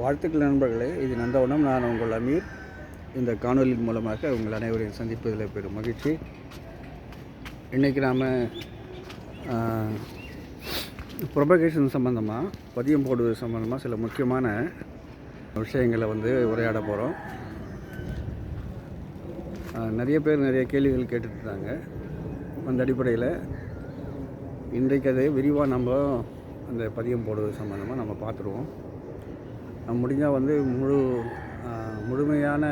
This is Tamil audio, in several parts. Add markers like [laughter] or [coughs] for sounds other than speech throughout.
வாழ்த்துக்கள் நண்பர்களே இது நந்தவனம். நான் உங்கள் அமீர். இந்த காணொலியின் மூலமாக உங்கள் அனைவரையும் சந்திப்பதில் பெரும் மகிழ்ச்சி. இன்றைக்கி நாம் ப்ரொபகேஷன் சம்மந்தமாக பதியம் போடுவது சம்மந்தமாக சில முக்கியமான விஷயங்களை வந்து உரையாட போகிறோம் நிறைய பேர் நிறைய கேள்விகள் கேட்டுருந்தாங்க அந்த அடிப்படையில் இன்றைக்கு அதை விரிவாக நம்ம அந்த பதியம் போடுவது சம்மந்தமாக நம்ம பார்த்துருவோம். முடிஞ்சால் வந்து முழு முழுமையான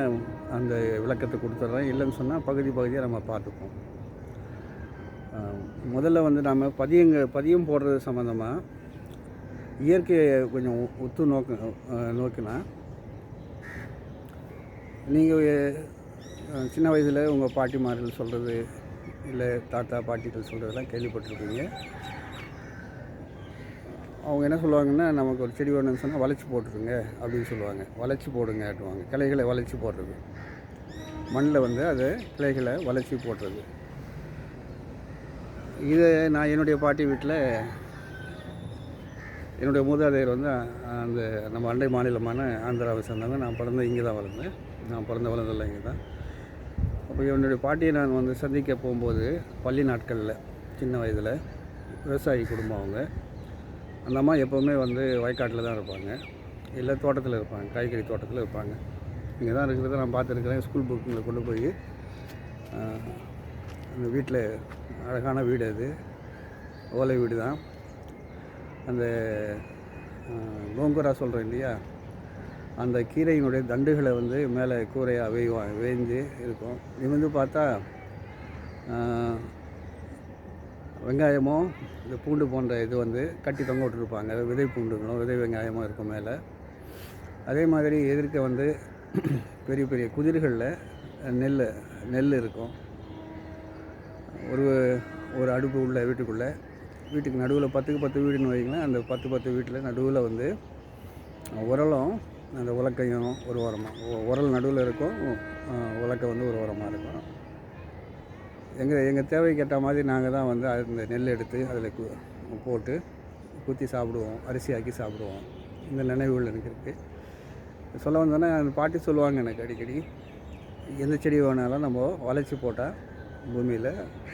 அந்த விளக்கத்தை கொடுத்துட்றேன். இல்லைன்னு சொன்னால் பகுதி பகுதியாக நம்ம பார்த்துப்போம். முதல்ல வந்து நாம் பதியங்க பதியம் போடுறது சம்மந்தமாக இயற்கையை கொஞ்சம் ஒத்து உத்து நோக்க நோக்கினா நீங்கள் சின்ன வயதில் உங்கள் பாட்டிமார்கள் சொல்கிறது இல்லை தாத்தா பாட்டிகள் சொல்கிறதெல்லாம் கேள்விப்பட்டிருப்பீங்க. அவங்க என்ன சொல்லுவாங்கன்னா நமக்கு ஒரு செடி வேணும்னு சொன்னால் வளைச்சி போட்டுருங்க அப்படின்னு சொல்லுவாங்க. வளைச்சி போடுங்க ஆட்டுவாங்க கிளைகளை வளைச்சி போடுறது. மண்ணில் வந்து அதை கிளைகளை வளைச்சி போடுறது. இதை நான் என்னுடைய பாட்டி வீட்டில் என்னுடைய மூதாதையர் வந்து அந்த நம்ம அண்டை மாநிலமான ஆந்திராவை சேர்ந்தவங்க. நான் பிறந்த இங்கே தான் வளர்ந்தேன். நான் பிறந்த வளர்ந்தெல்லாம் இங்கே தான். அப்போ என்னுடைய பாட்டியை நான் வந்து சந்திக்க போகும்போது பள்ளி நாட்களில் சின்ன வயதில் விவசாயி குடும்பம் அவங்க. அந்த அம்மா எப்போவுமே வந்து வயக்காட்டில் தான் இருப்பாங்க. இல்லை தோட்டத்தில் இருப்பாங்க. காய்கறி தோட்டத்தில் இருப்பாங்க. இங்கே தான் இருக்கிறத நான் பார்த்துருக்குறேன். ஸ்கூல் புக்குங்களை கொண்டு போய் அந்த வீட்டில் அழகான வீடு அது. ஓலை வீடு தான். அந்த கோங்குரா சொல்கிறேன் இல்லையா? அந்த கீரையினுடைய தண்டுகளை வந்து மேலே கூரையாக வேய்வா வேய்ந்து இருக்கும். நிமிர்ந்து பார்த்தா வெங்காயமோ இந்த பூண்டு போன்ற இது வந்து கட்டி தொங்க விட்டுருப்பாங்க. விதை பூண்டுங்களும் விதை வெங்காயமோ இருக்கும் மேலே. அதே மாதிரி எதிர்க்க வந்து [clears throat] பெரிய பெரிய குதிர்களில் நெல் நெல் இருக்கும். ஒரு ஒரு அடுப்பு உள்ள வீட்டுக்குள்ளே. வீட்டுக்கு நடுவில் பத்துக்கு பத்து வீடுன்னு வைங்களேன் அந்த பத்து பத்து வீட்டில் நடுவில் வந்து உரலும் அந்த உலக்கையும் ஒரு ஓரமாக உரல் நடுவில் இருக்கும். உலக்கை வந்து ஒரு ஓரமாக இருக்கும். எங்கள் எங்கள் தேவைக்கு ஏற்ற மாதிரி நாங்கள் தான் வந்து அந்த நெல் எடுத்து அதில் கு போட்டு குத்தி சாப்பிடுவோம் அரிசி ஆக்கி சாப்பிடுவோம். இந்த நினைவுகள் எனக்கு இருக்குது சொல்ல வந்தோன்னா அந்த பாட்டி சொல்லுவாங்க எனக்கு அடிக்கடி எந்த செடி வேணாலும் நம்ம வளைச்சி போட்டால் பூமியில்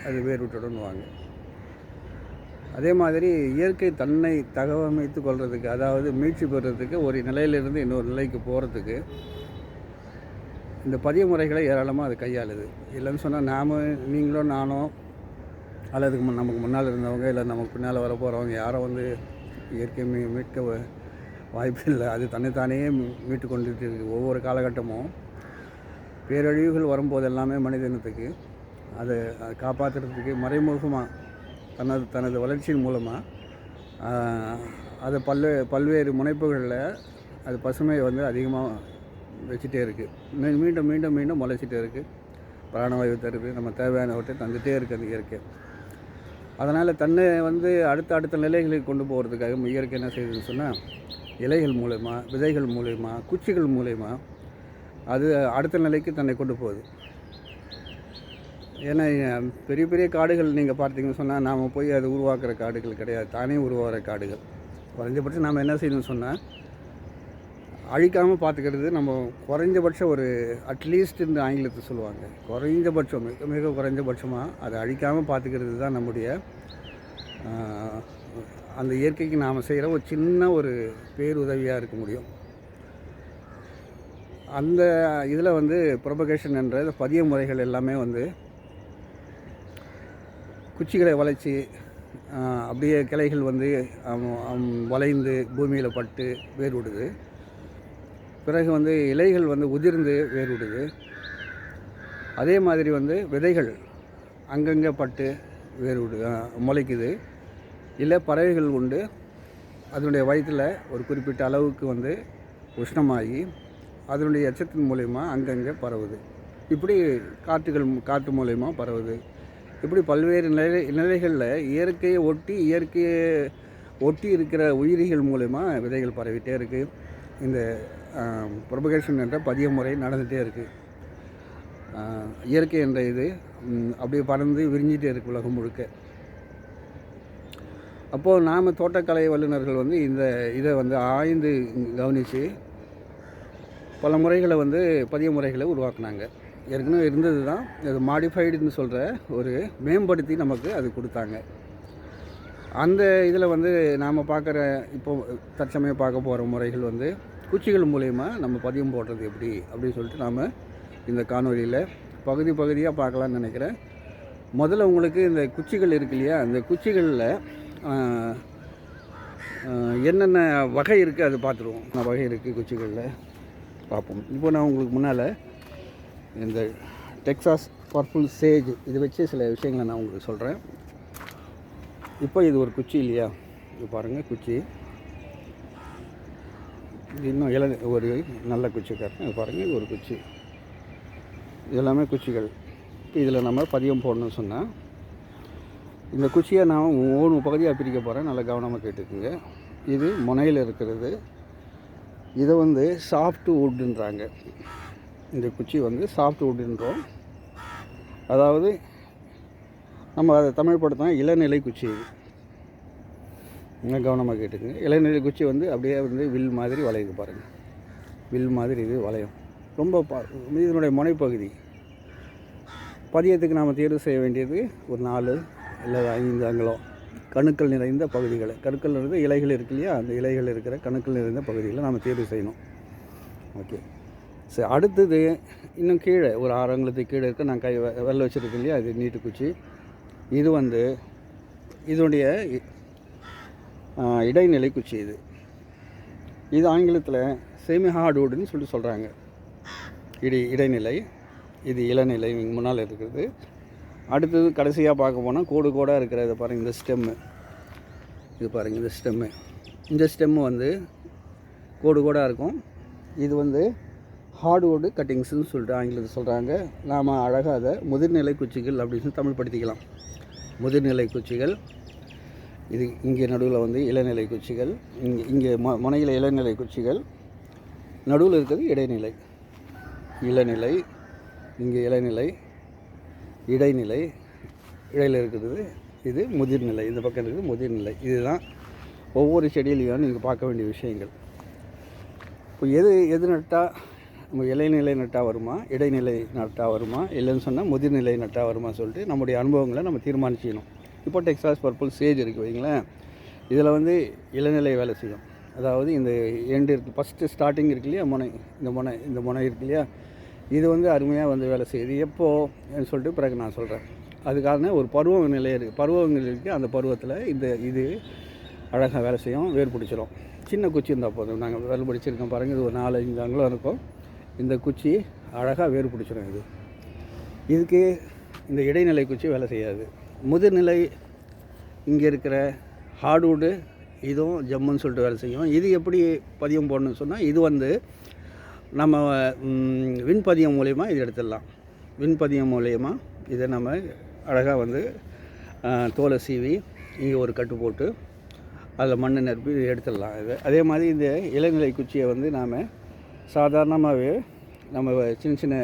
அது வேர் விட்டுடணுவாங்க அதே மாதிரி இயற்கை தன்னை தகவமைத்து கொள்வதுக்கு அதாவது மீட்சி பெறுறதுக்கு ஒரு நிலையிலிருந்து இன்னொரு நிலைக்கு போகிறதுக்கு இந்த பதிய முறைகளை ஏராளமாக அது கையாளுது. இல்லைன்னு சொன்னால் நாம் நீங்களும் நானோ அல்லது முன் நமக்கு முன்னால் இருந்தவங்க இல்லை நமக்கு பின்னால் வர போகிறவங்க யாரோ வந்து இயற்கை மீ மீட்க வ- வாய்ப்பு இல்லை. அது தன்னைத்தானே மீட்டு கொண்டுட்டு இருக்குது ஒவ்வொரு காலகட்டமும் பேரழிவுகள் வரும்போது எல்லாமே மனிதனத்துக்கு அதை அதை காப்பாற்றுறதுக்கு மறைமுகமாக தனது தனது வளர்ச்சியின் மூலமாக அது பல்வே பல்வேறு முனைப்புகளில் அது பசுமையை வந்து அதிகமாக வச்சுட்டே இருக்குது மீண்டும் மீண்டும் மீண்டும் முளைச்சிட்டே இருக்குது பிராணவாயு தருது நம்ம தேவையானவற்றை தந்துகிட்டே இருக்குது அந்த இயற்கை. அதனால் தன்னை வந்து அடுத்த அடுத்த நிலைகளுக்கு கொண்டு போகிறதுக்காக இயற்கை என்ன செய்யுதுன்னு சொன்னால் இலைகள் மூலயமா விதைகள் மூலயமா குச்சிகள் மூலயமா அது அடுத்த நிலைக்கு தன்னை கொண்டு போகுது. ஏன்னா பெரிய பெரிய காடுகள் நீங்கள் பார்த்தீங்கன்னு சொன்னால் நாம் போய் அது உருவாக்குற காடுகள் கிடையாது. தானே உருவாகிற காடுகள். குறைஞ்சபட்சம் நாம் என்ன செய்யணும்னு சொன்னால் அழிக்காமல் பார்த்துக்கிறது நம்ம குறைஞ்சபட்சம் ஒரு அட்லீஸ்ட் இந்த ஆங்கிலத்தை சொல்லுவாங்க. குறைஞ்சபட்சம் மிக மிக குறைஞ்சபட்சமாக அதை அழிக்காமல் பார்த்துக்கிறது தான் நம்முடைய அந்த இயற்கைக்கு நாம் செய்கிற ஒரு சின்ன ஒரு பேருதவியாக இருக்க முடியும். அந்த இதில் வந்து ப்ரொபகேஷன் என்ற பதிய முறைகள் எல்லாமே வந்து குச்சிகளை வளைச்சி அப்படியே கிளைகள் வந்து வளைந்து பூமியில் பட்டு வேர் விடுது. பிறகு வந்து இலைகள் வந்து உதிர்ந்து வேறுடுது அதே மாதிரி வந்து விதைகள் அங்கங்கே பட்டு வேர் முளைக்குது. இல்லை பறவைகள் உண்டு. அதனுடைய வயிற்றில் ஒரு குறிப்பிட்ட அளவுக்கு வந்து உஷ்ணமாகி அதனுடைய எச்சத்தின் மூலயமா அங்கங்கே பரவுது. இப்படி காட்டுகள் காற்று மூலயமா பரவுது. இப்படி பல்வேறு நிலை நிலைகளில் இயற்கையை ஒட்டி இயற்கையை ஒட்டி இருக்கிற உயிரிகள் மூலயமா விதைகள் பரவிட்டே இருக்குது இந்த ப்ரொபகேஷன் என்ற பதிய முறை நடந்துகிட்டே இருக்குது இயற்கை என்ற இது அப்படியே பறந்து விரிஞ்சிட்டே இருக்குது உலகம் முழுக்க. அப்போது நாம் தோட்டக்கலை வல்லுநர்கள் வந்து இந்த இதை வந்து ஆய்ந்து கவனித்து பல முறைகளை வந்து பதிய முறைகளை உருவாக்குனாங்க. ஏற்கனவே இருந்தது தான் இது மாடிஃபைடுன்னு சொல்கிற ஒரு மேம்படுத்தி நமக்கு அது கொடுத்தாங்க. அந்த இதில் வந்து நாம் பார்க்குற இப்போ தற்சமயம் பார்க்க போகிற முறைகள் வந்து குச்சிகள் மூலயமா நம்ம பதியம் போடுறது எப்படி அப்படின்னு சொல்லிட்டு நாம் இந்த காணொலியில் பகுதி பகுதியாக பார்க்கலான்னு நினைக்கிறேன். முதல்ல உங்களுக்கு இந்த குச்சிகள் இருக்கு இல்லையா? அந்த குச்சிகளில் என்னென்ன வகை இருக்குது அது பார்த்துருவோம். என்ன வகை இருக்குது குச்சிகளில்? பார்ப்போம். இப்போ நான் உங்களுக்கு முன்னால் இந்த டெக்ஸாஸ் பர்பிள் சேஜ் இதை வச்சு சில விஷயங்களை நான் உங்களுக்கு சொல்கிறேன் இப்போ இது ஒரு குச்சி இல்லையா? இது பாருங்கள் குச்சி. இன்னும் இள ஒரு நல்ல குச்சி காட்டுறேன் பாருங்கள் ஒரு குச்சி. இதெல்லாமே குச்சிகள். இதில் நம்ம பதியம் போடணும்னு சொன்னால் இந்த குச்சியை நான் மூணு பகுதியாக பிரிக்க போகிறேன் நல்லா கவனமாக கேட்டுக்குங்க. இது முனையில் இருக்கிறது. இதை வந்து சாஃப்ட் வுட்டுன்றாங்க இந்த குச்சி வந்து சாஃப்ட் வுட்டுன்றோம் அதாவது நம்ம அதை தமிழ் படுத்தினா இளநிலை குச்சி. கவனமாக கேட்டுக்குங்க. இளநிலை குச்சி வந்து அப்படியே வந்து வில் மாதிரி வளையுது பாருங்கள் வில் மாதிரி இது வளையும். ரொம்ப பா இதனுடைய முனைப்பகுதி. பதியத்துக்கு நாம் தேர்வு செய்ய வேண்டியது ஒரு நாலு இல்லை ஐந்து அங்கலம் கணுக்கள் நிறைந்த பகுதிகளை. கணுக்கள் நிறைந்த இலைகள் இருக்கு இல்லையா? அந்த இலைகள் இருக்கிற கணுக்கள் நிறைந்த பகுதிகளை நாம் தேர்வு செய்யணும். ஓகே. சரி அடுத்தது இன்னும் கீழே. ஒரு ஆறு அங்கலத்துக்கு கீழே இருக்க. நான் கை வெ- வச்சுருக்கேன் இல்லையா? அது நீட்டு குச்சி இது வந்து இதனுடைய இடைநிலை குச்சி இது. இது ஆங்கிலத்தில் செமி ஹார்ட்வுட்னு சொல்லிட்டு சொல்கிறாங்க இடி இடைநிலை இது இளநிலை முன்னால் இருக்கிறது. அடுத்தது கடைசியாக பார்க்க போனால் கோடு கோடாக இருக்கிறது பாருங்கள் இந்த ஸ்டெம்மு இது பாருங்கள் இந்த ஸ்டெம்மு இந்த ஸ்டெம்மு வந்து கோடு கோடாக இருக்கும். இது வந்து ஹார்ட்வுட் கட்டிங்ஸ்னு சொல்லிட்டு ஆங்கிலத்தில் சொல்கிறாங்க நாம் அழகாக அதை முதிர்நிலை குச்சிகள் அப்படின்னு தமிழ் படுத்திக்கலாம் முதிர்நிலை குச்சிகள் இது இங்கே நடுவில் வந்து இளநிலை குச்சிகள் இங்கே இங்கே ம முனையில் இளநிலை குச்சிகள் நடுவில் இருக்கிறது இடைநிலை. இளநிலை இங்கே இளநிலை இடைநிலை இடையில் இருக்கிறது இது முதிர்நிலை. இந்த பக்கம் இருக்குது முதிர்நிலை. இதுதான் ஒவ்வொரு செடியிலையும் நீங்கள் பார்க்க வேண்டிய விஷயங்கள். இப்போ எது எது நட்டால் நம்ம இலைநிலை நட்டால் வருமா இடைநிலை நட்டால் வருமா இல்லைன்னு சொன்னால் முதிர்நிலை நட்டால் வருமா சொல்லிட்டு நம்முடைய அனுபவங்களை நம்ம தீர்மானிச்சிக்கணும். இப்போ டெக்ஸாஸ் பர்பிள் சேஜ் இருக்குது வைங்களேன். இதில் வந்து இளநிலை வேலை செய்யும். அதாவது இந்த எண்டு இருக்குது ஃபஸ்ட்டு ஸ்டார்டிங் இருக்கு இல்லையா முனை இந்த முனை இந்த முனை இருக்கு இல்லையா இது வந்து அருமையாக வந்து வேலை செய்யுது. எப்போன்னு சொல்லிட்டு பிறகு நான் சொல்கிறேன் அதுக்கான ஒரு பருவ நிலை இருக்குது பருவங்கள் இருக்குது அந்த பருவத்தில் இந்த இது அழகாக வேலை செய்யும் வேர் பிடிச்சிரும். சின்ன குச்சி இருந்தால் போதும். நாங்கள் வேலை பிடிச்சிருக்கோம் பாருங்கள் இது ஒரு நாலு அஞ்சு அங்குலம் இருக்கும். இந்த குச்சி அழகாக வேர் பிடிச்சிடும் இது. இதுக்கு இந்த இடைநிலை குச்சி வேலை செய்யாது. முதுநிலை இங்கே இருக்கிற ஹார்ட்வுட்டு இதுவும் ஜம்முன்னு சொல்லிட்டு வேலை செய்யும். இது எப்படி பதியம் போடணும்னு சொன்னால் இது வந்து நம்ம விண்பதியம் மூலயமா இது எடுத்துடலாம். விண்பதியம் மூலயமா இதை நம்ம அழகாக வந்து தோலை சீவி இங்கே ஒரு கட்டு போட்டு அதில் மண்ணை நிரப்பி இதை எடுத்துடலாம். இது அதே மாதிரி இந்த இளநிலை குச்சியை வந்து நாம் சாதாரணமாகவே நம்ம சின்ன சின்ன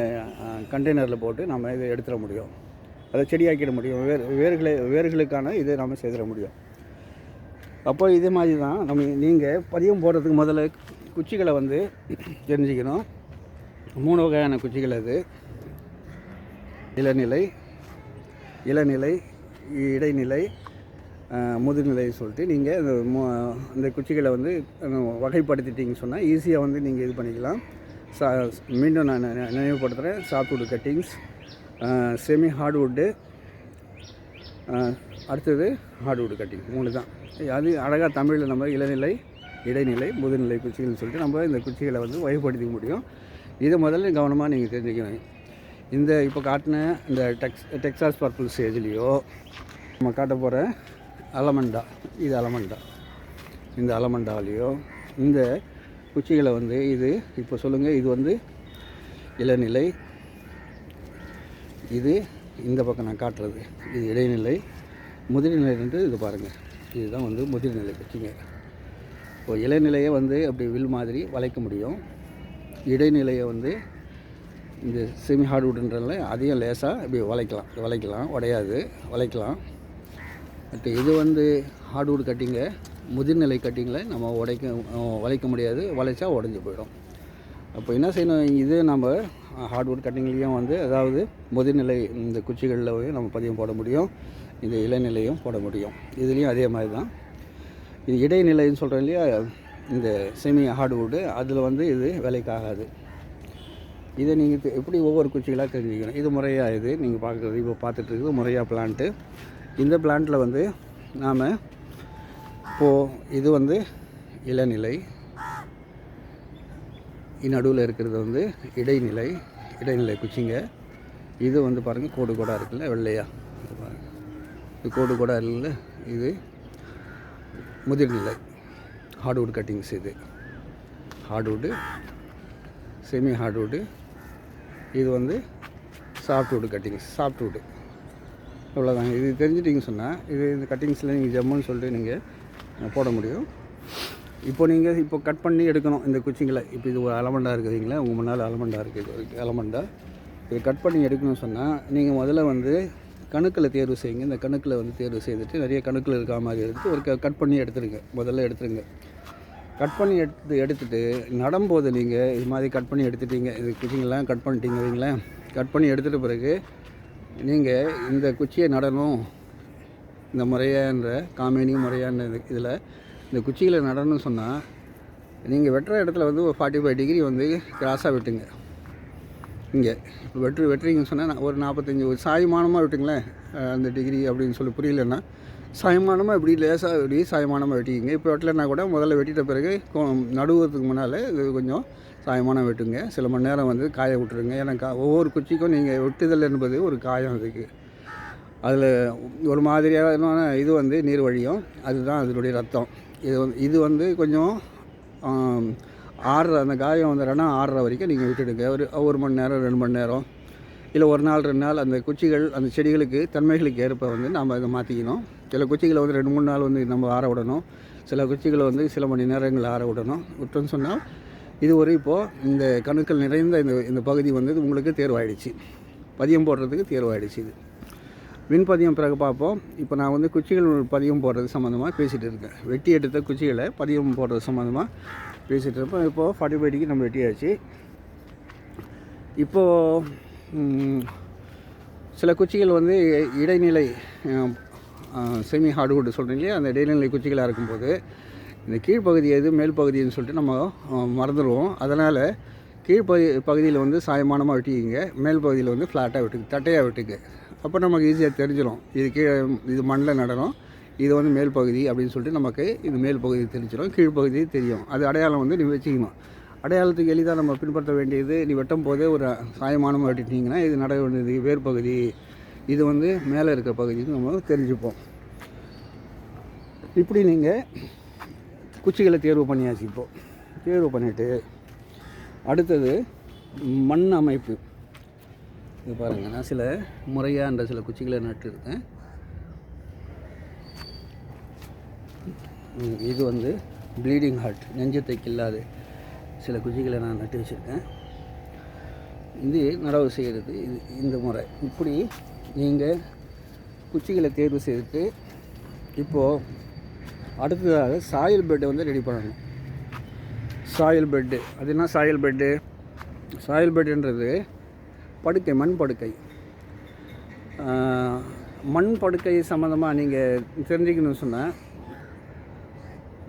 கண்டெய்னரில் போட்டு நம்ம இதை எடுத்துட முடியும். அதை செடியாக்கிட முடியும். வேர் வேர்களை வேர்களுக்கான இதை நம்ம செய்திட முடியும். அப்போ இதே மாதிரி தான் நம்ம நீங்கள் பதியம் போடுறதுக்கு முதல்ல குச்சிகளை வந்து தெரிஞ்சுக்கணும். மூணு வகையான குச்சிகள் அது. இளநிலை இளநிலை இடைநிலை முதுநிலைன்னு சொல்லிட்டு நீங்கள் இந்த மோ இந்த குச்சிகளை வந்து அஹ், வகைப்படுத்திட்டீங்கன்னு சொன்னால் ஈஸியாக வந்து நீங்கள் இது பண்ணிக்கலாம். சா மீண்டும் நான் நினைவுபடுத்துகிறேன் சாஃப்ட்வுட் கட்டிங்ஸ். செமி ஹார்ட்வுட்டு அடுத்தது ஹார்ட்வுட் கட்டிங் மூணு தான் அது அழகாக தமிழில் நம்ம இளநிலை இடைநிலை முதுநிலை குச்சிகள்னு சொல்லிட்டு நம்ம இந்த குச்சிகளை வந்து வகைப்படுத்திக்க முடியும். இதை முதல்ல கவனமாக நீங்கள் தெரிஞ்சுக்கணும். இந்த இப்போ காட்டின இந்த டெக்ஸ் டெக்ஸாஸ் பர்பிள் ஸ்டேஜ்லேயோ நம்ம காட்ட போகிற அலமண்டா இது அலமண்டா. இந்த அலமண்டாலேயோ இந்த குச்சிகளை வந்து இது இப்போ சொல்லுங்கள் இது வந்து இளநிலை இது இந்த பக்கம் நான் காட்டுறது. இது இடைநிலை. முதிர்நிலைன்றது இது பாருங்கள் இதுதான் வந்து முதிர்நிலை குச்சிங்க இப்போ இளநிலையை வந்து அப்படி வில் மாதிரி வளைக்க முடியும். இடைநிலையை வந்து இந்த செமி ஹார்ட்வுட்ன்றதுல அதையும் லேசாக இப்படி வளைக்கலாம். வளைக்கலாம். உடையாது. வளைக்கலாம். பட் இது வந்து ஹார்ட்வுட் கட்டிங்கை. முதிர்நிலை கட்டிங்கில் நம்ம உடைக்க வளைக்க முடியாது. வளைச்சா உடஞ்சி போயிடும். அப்போ என்ன செய்யணும்? இது நம்ம ஹார்ட்வுட் கட்டிங்லேயும் வந்து அதாவது முதுநிலை இந்த குச்சிகளில் நம்ம பதியம் போட முடியும். இந்த இளநிலையும் போட முடியும். இதுலேயும் அதே மாதிரி தான் இது இடைநிலைன்னு சொல்கிறோம் இல்லையா? இந்த செமி ஹார்ட்வுட்டு அதில் வந்து இது விலைக்காகாது. இதை நீங்கள் எப்படி ஒவ்வொரு குச்சிகளாக தெரிஞ்சுக்கணும்? இது முறையாக இது நீங்கள் பார்க்குறது இப்போ பார்த்துட்டு இருக்குது முறையாக பிளான்ட்டு இந்த பிளான்ட்டில் வந்து நாம் இப்போது இது வந்து இளநிலை நடுவில் இருக்கிறது வந்து இடைநிலை இடைநிலை குச்சிங்க. இது வந்து பாருங்கள் கோடு கோடாக இருக்குல்ல வெள்ளையா. இது இது கோடு கோடாக இருக்குல்ல இது முதிர்நிலை. ஹார்ட்வுட் கட்டிங்ஸ் இது. Hardwood semi hardwood. இது வந்து சாஃப்ட்வுட் கட்டிங்ஸ் சாஃப்ட்வுட்டு. அவ்வளோதாங்க இது தெரிஞ்சிட்டிங்க சொன்னால் இது இந்த கட்டிங்ஸில் நீங்கள் ஜம்முன்னு சொல்லிட்டு நீங்கள் போட முடியும். இப்போ நீங்கள் இப்போ கட் பண்ணி எடுக்கணும் இந்த குச்சிங்களை. இப்போ இது ஒரு அலமண்டா இருக்குதுங்களா? உங்கள் முன்னால் அலமண்டா இருக்குது ஒரு அலமண்டா. இது கட் பண்ணி எடுக்கணும்னு சொன்னால் நீங்கள் முதல்ல வந்து கணுக்களை தேர்வு செய்யுங்க. இந்த கணுக்களை வந்து தேர்வு செய்துட்டு நிறைய கணுக்கள் இருக்கா மாதிரி எடுத்து ஒரு கட் பண்ணி எடுத்துருங்க. முதல்ல எடுத்துருங்க. கட் பண்ணி எடுத்து எடுத்துட்டு நடும்போது நீங்கள் இது மாதிரி கட் பண்ணி எடுத்துட்டீங்க. இது குச்சிங்கெல்லாம் கட் பண்ணிட்டீங்க வைங்களேன். கட் பண்ணி எடுத்துகிட்ட பிறகு நீங்கள் இந்த குச்சியை நடணும். இந்த முறையான்ற காமேனி முறையான இதில் இந்த குச்சிகளை நடணும்னு சொன்னால் நீங்கள் வெட்டுற இடத்துல வந்து ஒரு ஃபார்ட்டி ஃபைவ் டிகிரி வந்து கிராஸாக வெட்டுங்க. இங்கே. இப்போ வெட்டு வெட்டுறீங்கன்னு சொன்னால் ஒரு நாற்பத்தஞ்சி ஒரு சாயமானமாக வெட்டுங்களேன். அந்த டிகிரி அப்படின்னு சொல்லி புரியலன்னா சாயமானமாக இப்படி லேசாக இப்படி சாயமானமாக வெட்டிக்கிங்க. இப்போ வெட்டலைன்னா கூட முதல்ல வெட்டிட்ட பிறகு கொ- நடுவதுக்கு முன்னால் இது கொஞ்சம் சாயமானம் வெட்டுங்க. சில மணி நேரம் வந்து காய விட்டுருங்க. ஏன்னா கா ஒவ்வொரு குச்சிக்கும் நீங்கள் வெட்டுதல் என்பது ஒரு காயம் அதுக்கு. அதில் ஒரு மாதிரியான இது வந்து நீர் வழியும் அதுதான் அதனுடைய ரத்தம். இது வந்து இது வந்து கொஞ்சம் ஆடுற அந்த காயம் வந்துடுறேன்னா ஆடுற வரைக்கும் நீங்கள் விட்டுடுங்க. ஒரு ஒரு மணி நேரம் ரெண்டு மணி நேரம் இல்லை ஒரு நாள் ரெண்டு நாள் அந்த குச்சிகள் அந்த செடிகளுக்கு தன்மைகளுக்கு ஏற்ப வந்து நம்ம அதை மாற்றிக்கணும் சில குச்சிகளை வந்து ரெண்டு மூணு நாள் வந்து நம்ம ஆற விடணும். சில குச்சிகளை வந்து சில மணி நேரங்கள் ஆற விடணும். விட்டோன்னு சொன்னால் இது ஒரு இப்போது இந்த கணுக்கள் நிறைந்த இந்த இந்த பகுதி வந்து உங்களுக்கு தேர்வாயிடுச்சு. பதியம் போடுறதுக்கு தேர்வாயிடுச்சு இது. விண்பதியம் பிறகு பார்ப்போம். இப்போ நான் வந்து குச்சிகள் பதியம் போடுறது சம்மந்தமாக பேசிகிட்டு இருக்கேன். வெட்டி எடுத்த குச்சிகளை பதியம் போடுறது சம்மந்தமாக பேசிகிட்டு இருப்போம் இப்போது ஃபார்ட்டி ஃபைவ் டிகிரி நம்ம வெட்டியாச்சு இப்போது சில குச்சிகள் வந்து இடைநிலை செமி ஹார்ட்வுட் சொல்கிறீங்க இல்லையா? அந்த இடைநிலை குச்சிகளாக இருக்கும்போது இந்த கீழ்ப்பகுதி எது மேல் பகுதின்னு சொல்லிட்டு நம்ம மறந்துடுவோம். அதனால் கீழ்ப்பகு பகுதியில் வந்து சாயமானமாக வெட்டிக்கிங்க. மேல் பகுதியில் வந்து ஃப்ளாட்டாக வெட்டுக்கு தட்டையாக வெட்டுக்கு. அப்போ நமக்கு ஈஸியாக தெரிஞ்சிடும் இது கீழே இது மண்ணில் நடணும். இது வந்து மேல் பகுதி அப்படின்னு சொல்லிட்டு நமக்கு இது மேல் பகுதி தெரிஞ்சிடும் கீழ்ப்பகுதி தெரியும். அது அடையாளம் வந்து நீ வச்சுக்கணும். அடையாளத்துக்கு எளிதாக நம்ம பின்பற்ற வேண்டியது நீ வெட்டும் போதே ஒரு சாயமானம் வெட்டிட்டீங்கன்னா இது நட வேண்டியது வேர் பகுதி. இது வந்து மேலே இருக்கிற பகுதின்னு நம்ம தெரிஞ்சுப்போம். இப்படி நீங்கள் குச்சிகளை தேர்வு பண்ணியாச்சு இப்போது தேர்வு பண்ணிவிட்டு அடுத்தது மண் அமைப்பு. இது பாருங்கள் நான் சில முறையான்ற சில குச்சிகளை நட்டுருக்கேன். இது வந்து ப்ளீடிங் ஹார்ட் நெஞ்சத்தை கில்லாது சில குச்சிகளை நான் நட்டு வச்சுருக்கேன். இது நடவு செய்கிறது இது இந்த முறை. இப்படி நீங்கள் குச்சிகளை தேர்வு செய்துட்டு இப்போது அடுத்ததாக சாயில் பெட்டை வந்து ரெடி பண்ணணும். சாயில் பெட்டு அது என்ன சாயில் பெட்டு சாயில் பெட்டுன்றது படுக்கை மண் படுக்கை. மண் படுக்கை சம்மந்தமாக நீங்கள் தெரிஞ்சுக்கணும்னு சொன்னால்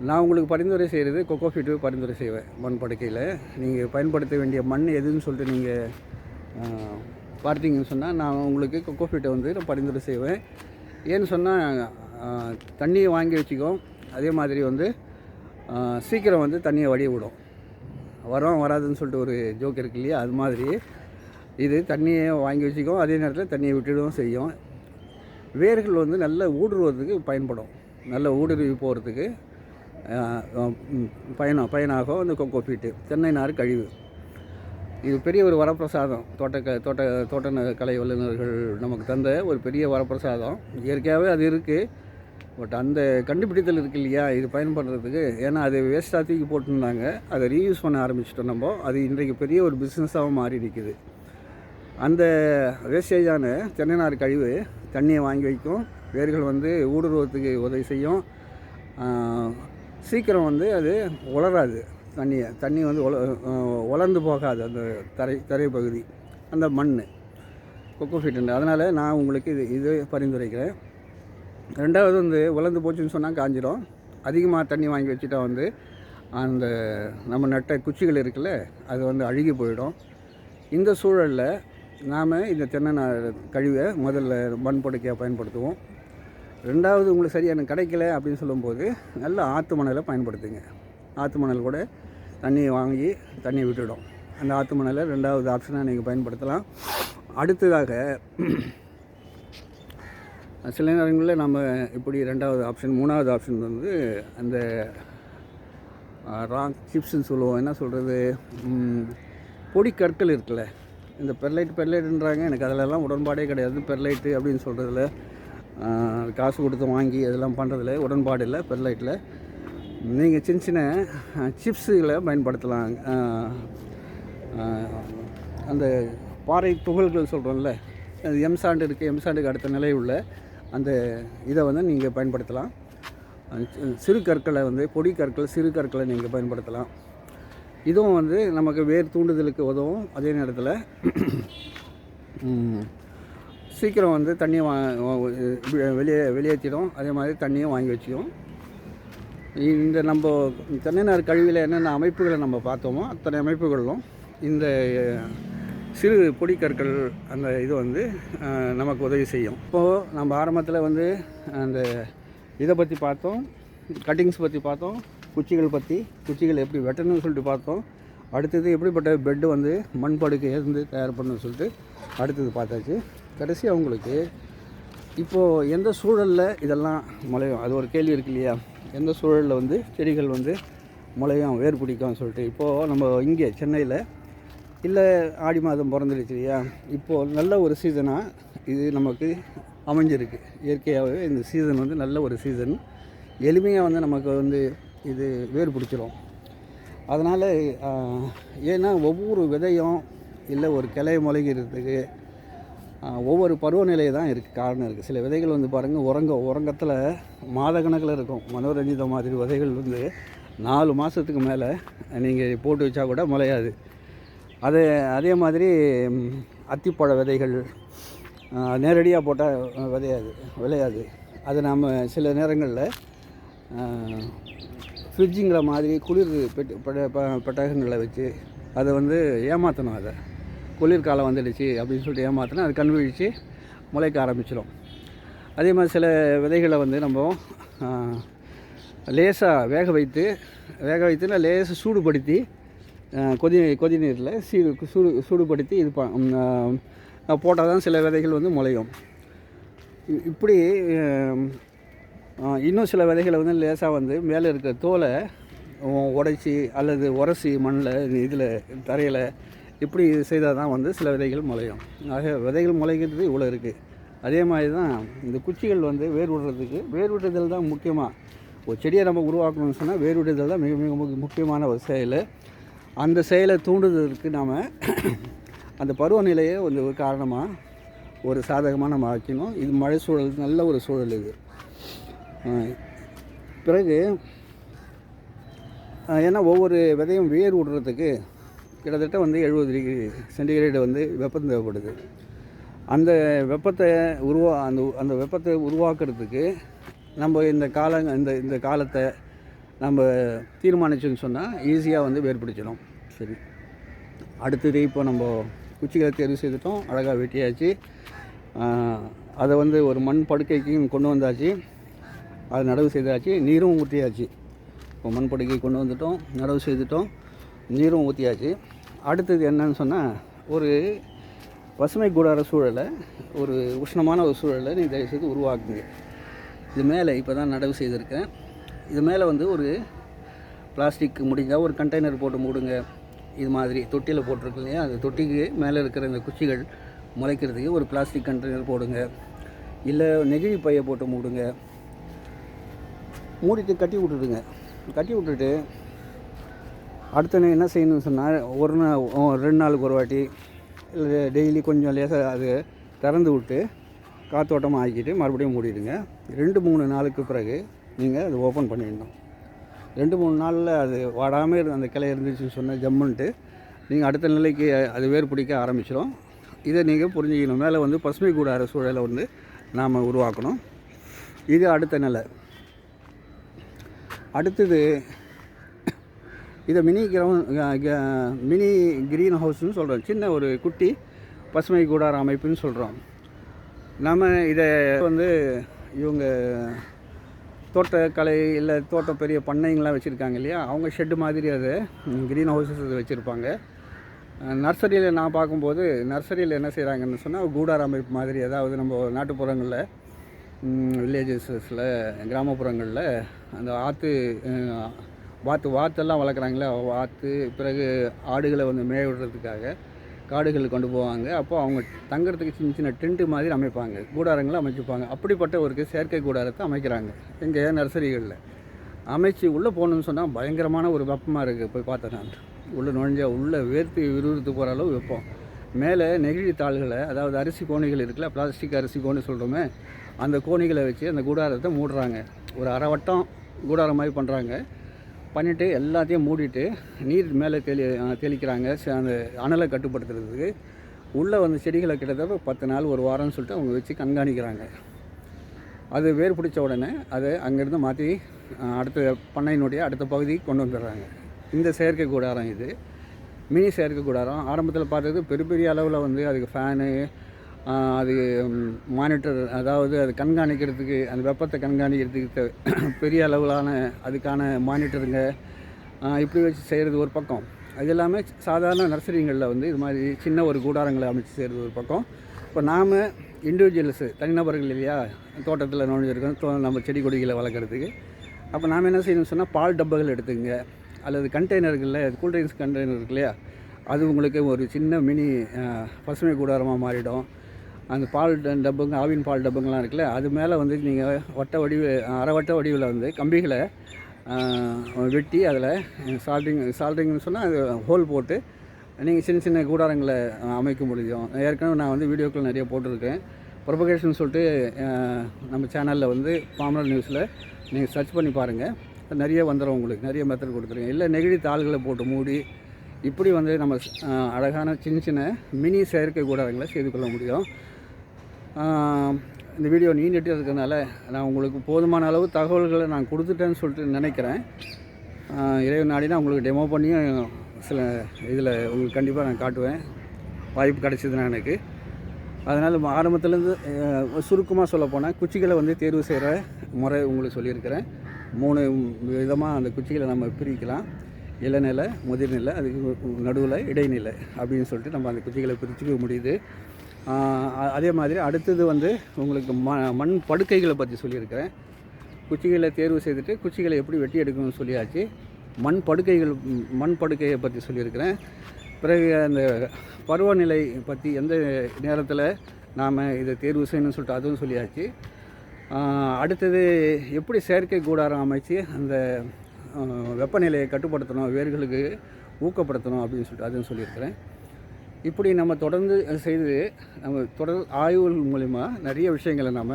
நான் உங்களுக்கு பரிந்துரை செய்கிறது கொக்கோ ஃபீட்டு பரிந்துரை செய்வேன் மண் படுக்கையில். நீங்கள் பயன்படுத்த வேண்டிய மண் எதுன்னு சொல்லிட்டு நீங்கள் பார்த்தீங்கன்னு சொன்னால் நான் உங்களுக்கு கொக்கோ ஃபீட்டை வந்து நான் பரிந்துரை செய்வேன். ஏன்னு சொன்னால் தண்ணியை வாங்கி வச்சுக்கோம் அதே மாதிரி வந்து சீக்கிரம் வந்து தண்ணியை வடிய விடும். வரோம் வராதுன்னு சொல்லிட்டு ஒரு ஜோக் இருக்கு இல்லையா? அது மாதிரி. இது தண்ணியை வாங்கி வச்சுக்கும் அதே நேரத்தில் தண்ணியை விட்டுடவும் செய்யும். வேர்கள் வந்து நல்ல ஊடுருவதுக்கு பயன்படும். நல்ல ஊடுருவி போகிறதுக்கு பயணம் பயனாகும். இந்த கொக்கோ பீட்டு தென்னை நார் கழிவு. இது பெரிய ஒரு வரப்பிரசாதம். தோட்டக்க தோட்ட தோட்ட கலை வல்லுநர்கள் நமக்கு தந்த ஒரு பெரிய வரப்பிரசாதம். இயற்கையாகவே அது இருக்குது பட் அந்த கண்டுபிடித்தல் இருக்கு இல்லையா? இது பயன்படுறதுக்கு. ஏன்னா அது வேஸ்ட்டாக தூக்கி போட்டிருந்தாங்க. அதை ரீயூஸ் பண்ண ஆரம்பிச்சிட்டோம் நம்ம. அது இன்றைக்கு பெரிய ஒரு பிஸ்னஸாகவும் மாறி நிற்கிது அந்த வேஸ்டேஜான தென்னைநார் கழிவு தண்ணியை வாங்கி வைக்கும். வேர்கள் வந்து ஊடுருவத்துக்கு உதவி செய்யும். சீக்கிரம் வந்து அது உலராது தண்ணியை தண்ணி வந்து உல உலர்ந்து போகாது அந்த தரை தரை பகுதி அந்த மண் கொக்கோ ஃபீட்டு அதனால் நான் உங்களுக்கு இது இது பரிந்துரைக்கிறேன். ரெண்டாவது வந்து உலர்ந்து போச்சுன்னு சொன்னால் காஞ்சிரும். அதிகமாக தண்ணி வாங்கி வச்சுட்டா வந்து அந்த நம்ம நட்ட குச்சிகள் இருக்குல்ல அது வந்து அழுகி போயிடும். இந்த சூழலில் நாம் இந்த தென்னை கழிவை முதல்ல மண் படுக்கையாக பயன்படுத்துவோம். ரெண்டாவது உங்களுக்கு சரியான கிடைக்கல அப்படின்னு சொல்லும்போது நல்ல ஆற்று மணலை பயன்படுத்துங்க. ஆற்று மணல் கூட தண்ணியை வாங்கி தண்ணியை விட்டுடும். அந்த ஆற்று மணலை ரெண்டாவது ஆப்ஷனாக நீங்கள் பயன்படுத்தலாம். அடுத்ததாக சில நேரங்களில் நம்ம இப்படி ரெண்டாவது ஆப்ஷன் மூணாவது ஆப்ஷன் வந்து அந்த ராக் சிப்ஸ்ன்னு சொல்லுவோம். என்ன சொல்கிறது பொடி கற்கள் இருக்குல்ல? இந்த பெர்லைட் பெர்லைட்டுன்றாங்க எனக்கு அதிலெல்லாம் உடன்பாடே கிடையாது. பெர்லைட்டு அப்படின்னு சொல்கிறதுல காசு கொடுத்து வாங்கி அதெல்லாம் பண்ணுறதுல உடன்பாடு இல்லை பெர்லைட்டில் நீங்கள் சின்ன சின்ன சிப்ஸுகளை பயன்படுத்தலாம். அந்த பாறை துகள்கள் சொல்கிறோம்ல அது எம்சாண்டு இருக்குது எம்சாண்டுக்கு அடுத்த நிலை உள்ள அந்த இதை வந்து நீங்கள் பயன்படுத்தலாம். சிறு கற்களை வந்து பொடி கற்கள் சிறு கற்களை நீங்கள் பயன்படுத்தலாம். இதுவும் வந்து நமக்கு வேர் தூண்டுதலுக்கு உதவும் அதே நேரத்தில். சீக்கிரம் வந்து தண்ணியை வா வெளியே வெளியேற்றிடும் அதே மாதிரி தண்ணியும் வாங்கி வச்சுக்கும். இந்த நம்ம தென்னைநார் கழிவில் என்னென்ன அமைப்புகளை நம்ம பார்த்தோமோ அத்தனை அமைப்புகளிலும் இந்த சிறு பொடிக்கற்கள் அந்த இது வந்து நமக்கு உதவி செய்யும். இப்போது நம்ம ஆரம்பத்தில் வந்து அந்த இதை பற்றி பார்த்தோம் கட்டிங்ஸ் பற்றி பார்த்தோம் குச்சிகள் பற்றி குச்சிகள் எப்படி வெட்டணும்னு சொல்லிட்டு பார்த்தோம். அடுத்தது எப்படிப்பட்ட பெட்டு வந்து மண் படுக்கை இருந்து தயார் பண்ணணும்னு சொல்லிட்டு அடுத்தது பார்த்தாச்சு. கடைசி அவங்களுக்கு இப்போது எந்த சூழலில் இதெல்லாம் முளையும்? அது ஒரு கேள்வி இருக்கு இல்லையா? எந்த சூழலில் வந்து செடிகள் வந்து முளையும் வேர் பிடிக்கும்னு சொல்லிட்டு? இப்போது நம்ம இங்கே சென்னையில் இல்லை ஆடி மாதம் பிறந்துடுச்சு இல்லையா? இப்போது நல்ல ஒரு சீசனாக இது நமக்கு அமைஞ்சிருக்கு. இயற்கையாகவே இந்த சீசன் வந்து நல்ல ஒரு சீசன் எளிமையாக வந்து நமக்கு வந்து இது வேர் பிடிச்சிரும். அதனால் ஏன்னா ஒவ்வொரு விதையும் இல்லை ஒரு கிளை முளைகிறதுக்கு ஒவ்வொரு பருவநிலை தான் இருக்குது காரணம் இருக்குது சில விதைகள் வந்து பாருங்கள் உறங்க உறங்கத்தில் மாதக்கணக்கில் இருக்கும். மனோரஞ்சித மாதிரி விதைகள் வந்து நாலு மாதத்துக்கு மேலே நீங்கள் போட்டு வச்சா கூட முளையாது. அது அதே மாதிரி அத்திப்பழ விதைகள் நேரடியாக போட்டால் விளையாது விளையாது. அது நாம் சில நேரங்களில் ஃப்ரிட்ஜுங்கிற மாதிரி குளிர் பெட்டு பெட்ட- ப- பெட்டகங்களை வச்சு அதை வந்து ஏமாற்றணும் அதை. குளிர்காலம் வந்துடுச்சு அப்படின்னு சொல்லிட்டு ஏமாற்றினா அது கண் விழிச்சு முளைக்க ஆரம்பிச்சிடும் அதே மாதிரி சில விதைகளை வந்து நம்ம லேசாக வேக வைத்து வேக வைத்துனா லேசாக சூடுபடுத்தி கொதி கொதி நீரில் சீடு சூடு சூடுபடுத்தி இது போட்டால் தான் சில விதைகள் வந்து முளையும். இப்படி இன்னும் சில விதைகளை வந்து லேசாக வந்து மேலே இருக்கிற தோலை உடைச்சி அல்லது உரசி மண்ணில் இதில் தரையில் இப்படி செய்தால் தான் வந்து சில விதைகள் முளையும். ஆக விதைகள் முளைக்கிறது இவ்வளோ இருக்குது அதே மாதிரி தான் இந்த குச்சிகள் வந்து வேர் விடுறதுக்கு வேர் விடுதல் தான் முக்கியமாக ஒரு செடியை நம்ம உருவாக்கணும்னு சொன்னால் வேர் விடுதல் தான் மிக மிக முக்கியமான ஒரு செயல். அந்த செயலை தூண்டுதலுக்கு நாம் [clears throat] அந்த பருவநிலையை வந்து ஒரு காரணமாக ஒரு சாதகமாக நம்ம ஆக்கணும் இது மழை சூழல் நல்ல ஒரு சூழல் இது. பிறகு ஏன்னா ஒவ்வொரு விதையும் வேர் விடுறதுக்கு கிட்டத்தட்ட வந்து எழுபது டிகிரி சென்டிகிரேடு வந்து வெப்பம் தேவைப்படுது. அந்த வெப்பத்தை உருவா அந்த அந்த வெப்பத்தை உருவாக்குறதுக்கு நம்ம இந்த கால இந்த இந்த காலத்தை நம்ம தீர்மானிச்சோன்னு சொன்னால் ஈஸியாக வந்து வேர் பிடிச்சிடும் சரி. அடுத்தது இப்போ நம்ம குச்சிகளை தேர்வு செய்துட்டோம். அழகாக வெட்டியாச்சு. அதை வந்து ஒரு மண் படுக்கைக்கும் கொண்டு வந்தாச்சு. அது நடவு செய்தாச்சு நீரும் ஊற்றியாச்சு இப்போ மண்படுக்கை கொண்டு வந்துட்டோம் நடவு செய்துட்டோம் நீரும் ஊற்றியாச்சு அடுத்தது என்னன்னு சொன்னால் ஒரு பசுமை கூடார சூழலை ஒரு உஷ்ணமான ஒரு சூழலை நீ தயவுசெய்து உருவாக்குங்க. இது மேலே இப்போ தான் நடவு செய்திருக்கேன். இது மேலே வந்து ஒரு பிளாஸ்டிக் முடிஞ்சால் ஒரு கண்டெய்னர் போட்டு மூடுங்க. இது மாதிரி தொட்டியில் போட்டிருக்கு இல்லையா? அந்த தொட்டிக்கு மேலே இருக்கிற இந்த குச்சிகள் முளைக்கிறதுக்கு ஒரு பிளாஸ்டிக் கண்டெய்னர் போடுங்க. இல்லை நெகிழி பையை போட்டு மூடுங்க. மூடிட்டு கட்டி விட்டுடுங்க. கட்டி விட்டுட்டு அடுத்த நாள் என்ன செய்யணும்னு சொன்னால் ஒரு நாள் ரெண்டு நாளுக்கு ஒரு வாட்டி இல்லை டெய்லி கொஞ்சம் லேசாக அது திறந்து விட்டு காத்தோட்டமாக ஆக்கிட்டு மறுபடியும் மூடிடுங்க. ரெண்டு மூணு நாளுக்கு பிறகு நீங்கள் அதை ஓப்பன் பண்ணிடணும். ரெண்டு மூணு நாளில் அது வாடாமல் இருந்து அந்த கிளை இருந்துச்சுன்னு சொன்னால் ஜம்முன்ட்டு நீங்கள் அடுத்த நிலைக்கு அது வேர் பிடிக்க ஆரம்பிச்சிடும் இதை நீங்கள் புரிஞ்சுக்கணும். மேலே வந்து பசுமை கூடார சூழலை வந்து நாம் உருவாக்கணும். இது அடுத்த நிலை. அடுத்தது இதை மினி கிரவுண்ட் மினி க்ரீன் ஹவுஸ்னு சொல்கிறோம் சின்ன ஒரு குட்டி பசுமை கூடார அமைப்புன்னு சொல்கிறோம் நம்ம இதை வந்து இவங்க தோட்டக்கலை இல்லை தோட்டம் பெரிய பண்ணைங்களாம் வச்சுருக்காங்க இல்லையா? அவங்க ஷெட்டு மாதிரி அது க்ரீன் ஹவுஸஸ் வச்சுருப்பாங்க. நர்சரியில் நான் பார்க்கும்போது நர்சரியில் என்ன செய்கிறாங்கன்னு சொன்னால் கூடார அமைப்பு மாதிரி அதாவது நம்ம நாட்டுப்புறங்களில் வில்லேஜஸில் கிராமப்புறங்களில் அந்த ஆற்று வாத்து வாத்தெல்லாம் வளர்க்குறாங்களே வாத்து பிறகு ஆடுகளை வந்து மேய விடுறதுக்காக காடுகள் கொண்டு போவாங்க. அப்போ அவங்க தங்குறதுக்கு சின்ன சின்ன டென்ட்டு மாதிரி அமைப்பாங்க. கூடாரங்களை அமைச்சுப்பாங்க. அப்படிப்பட்ட ஒரு செயற்கை கூடாரத்தை அமைக்கிறாங்க. எங்கள் நர்சரிகளில். அமைச்சு உள்ளே போகணுன்னு சொன்னால் பயங்கரமான ஒரு வெப்பமாக இருக்குது போய் பார்த்தேன் நான். உள்ளே நுழைஞ்சா உள்ளே வேர்த்து விறுவிறுத்து போகிற அளவு வெப்பம். மேலே நெகிழி தாள்களை அதாவது அரிசி கோணிகள் இருக்குல்ல பிளாஸ்டிக் அரிசி கோணி சொல்கிறோமே அந்த கோணிகளை வச்சு அந்த கூடாரத்தை மூடுறாங்க. ஒரு அரை வட்டம் கூடாரம் மாதிரி பண்ணுறாங்க பண்ணிவிட்டு எல்லாத்தையும் மூடிட்டு நீர் மேலே தெளி தெளிக்கிறாங்க. ச- அந்த அனலை கட்டுப்படுத்துறதுக்கு. உள்ளே வந்து செடிகளை கிட்டத்தட்ட பத்து நாள் ஒரு வாரம்னு சொல்லிட்டு அவங்க வச்சு கண்காணிக்கிறாங்க. அது வேர் பிடிச்ச உடனே அதை அங்கேருந்து மாற்றி அடுத்த பண்ணையினுடைய அடுத்த பகுதிக்கு கொண்டு வந்துடுறாங்க. இந்த செயற்கை கூடாரம் இது. மினி செயற்கை கூடாரம். ஆரம்பத்தில் பார்த்தது பெரிய பெரிய அளவில் வந்து அதுக்கு ஃபேனு அது மானிட்டர் அதாவது அது கண்காணிக்கிறதுக்கு அந்த வெப்பத்தை கண்காணிக்கிறதுக்கு [coughs] பெரிய அளவிலான அதுக்கான மானிட்டருங்க இப்படி வச்சு செய்கிறது ஒரு பக்கம். அது எல்லாமே சாதாரண நர்சரிங்களில் வந்து இது மாதிரி சின்ன ஒரு கூடாரங்களை அமைச்சு செய்கிறது ஒரு பக்கம். இப்போ நாம் இண்டிவிஜுவல்ஸு தனிநபர்கள் இல்லையா? தோட்டத்தில் நுழைஞ்சிருக்கோம் தோ நம்ம செடி கொடிகளை வளர்க்குறதுக்கு. அப்போ நாம் என்ன செய்யணும்னு சொன்னால் பால் டப்பைகள் எடுத்துங்க அல்லது கண்டெய்னர்களில் கூல்ட்ரிங்க்ஸ் கண்டெய்னர் இருக்கு இல்லையா? அது உங்களுக்கு ஒரு சின்ன மினி பசுமை கூடாரமாக மாறிடும். அந்த பால் டப்புங்க ஆவின் பால் டப்புங்கெலாம் இருக்குல்ல அது மேலே வந்து நீங்கள் வட்ட வடிவு அரை வட்ட வடிவில் வந்து கம்பிகளை வெட்டி அதில் சால்ட்ரிங் சால்ட்ரிங்னு சொன்னால் அது ஹோல் போட்டு நீங்கள் சின்ன சின்ன கூடாரங்களை அமைக்க முடியும் ஏற்கனவே நான் வந்து வீடியோக்கள் நிறைய போட்டிருக்கேன். ப்ரொபகேஷன் சொல்லிட்டு நம்ம சேனலில் வந்து பாமரல் நியூஸில் நீங்கள் சர்ச் பண்ணி பாருங்கள் நிறைய வந்துடும் உங்களுக்கு நிறைய மெத்தட் கொடுத்துருங்க இல்லை நெகிழி தாள்களை போட்டு மூடி இப்படி வந்து நம்ம அழகான சின்ன சின்ன மினி செயற்கை கூடாரங்களை செய்து கொள்ள முடியும். இந்த வீடியோ நீண்டிட்டு இருக்கிறதுனால நான் உங்களுக்கு போதுமான அளவு தகவல்களை நான் கொடுத்துட்டேன்னு சொல்லிட்டு நினைக்கிறேன். ஆஹ், இறைவன் நாடினா உங்களுக்கு டெமோ பண்ணியும் சில இதில் உங்களுக்கு கண்டிப்பாக நான் காட்டுவேன். வாய்ப்பு கிடைச்சதுன்னா எனக்கு. அதனால் ஆரம்பத்துலேருந்து சுருக்கமாக சொல்ல போனால் குச்சிகளை வந்து தேர்வு செய்கிற முறை உங்களுக்கு சொல்லியிருக்கிறேன். மூணு விதமாக அந்த குச்சிகளை நம்ம பிரிக்கலாம். இளநிலை முதிர்நிலை அதுக்கு நடுவில் இடைநிலை அப்படின்னு சொல்லிட்டு நம்ம அந்த குச்சிகளை பிரிச்சுக்க முடியுது. அதே மாதிரி அடுத்தது வந்து உங்களுக்கு ம மண் படுக்கைகளை பற்றி சொல்லியிருக்கிறேன். குச்சிகளை தேர்வு செய்துட்டு குச்சிகளை எப்படி வெட்டி எடுக்கணும்னு சொல்லியாச்சு. மண் படுக்கைகள் மண் படுக்கையை பற்றி சொல்லியிருக்கிறேன். பிறகு அந்த பருவநிலை பற்றி எந்த நேரத்தில் நாம் இதை தேர்வு செய்யணும்னு சொல்லிட்டு அதுவும் சொல்லியாச்சு. அடுத்தது எப்படி செயற்கை கூடாரம் அமைச்சு அந்த வெப்பநிலையை கட்டுப்படுத்தணும் வேர்களுக்கு ஊக்கப்படுத்தணும் அப்படின்னு சொல்லிட்டு அதுவும் சொல்லியிருக்கிறேன். இப்படி நம்ம தொடர்ந்து செய்து நம்ம தொடர் ஆய்வுகள் மூலிமா நிறைய விஷயங்களை நாம்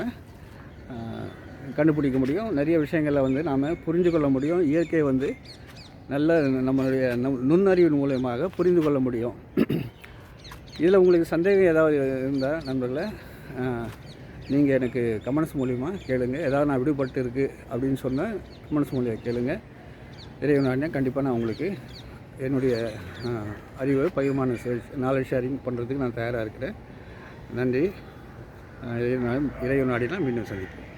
கண்டுபிடிக்க முடியும். நிறைய விஷயங்களை வந்து நாம் புரிந்து கொள்ள முடியும். இயற்கையை வந்து நல்ல நம்மளுடைய நம் நுண்ணறிவின் மூலயமாக புரிந்து கொள்ள முடியும். இதில் உங்களுக்கு சந்தேகம் ஏதாவது இருந்தால் நண்பர்களை நீங்கள் எனக்கு கமெண்ட்ஸ் மூலிமா கேளுங்க. ஏதாவது நான் விடுபட்டு இருக்குது அப்படின்னு சொன்னால் கமெண்ட்ஸ் மூலியம் கேளுங்க. இறைவனாடினா கண்டிப்பாக நான் உங்களுக்கு என்னுடைய அறிவை பகிர்மான நாலேஜ் ஷேரிங் பண்ணுறதுக்கு நான் தயாராக இருக்கிறேன். நன்றி. இறைவன் நாடினா மீண்டும் சந்திப்போம்.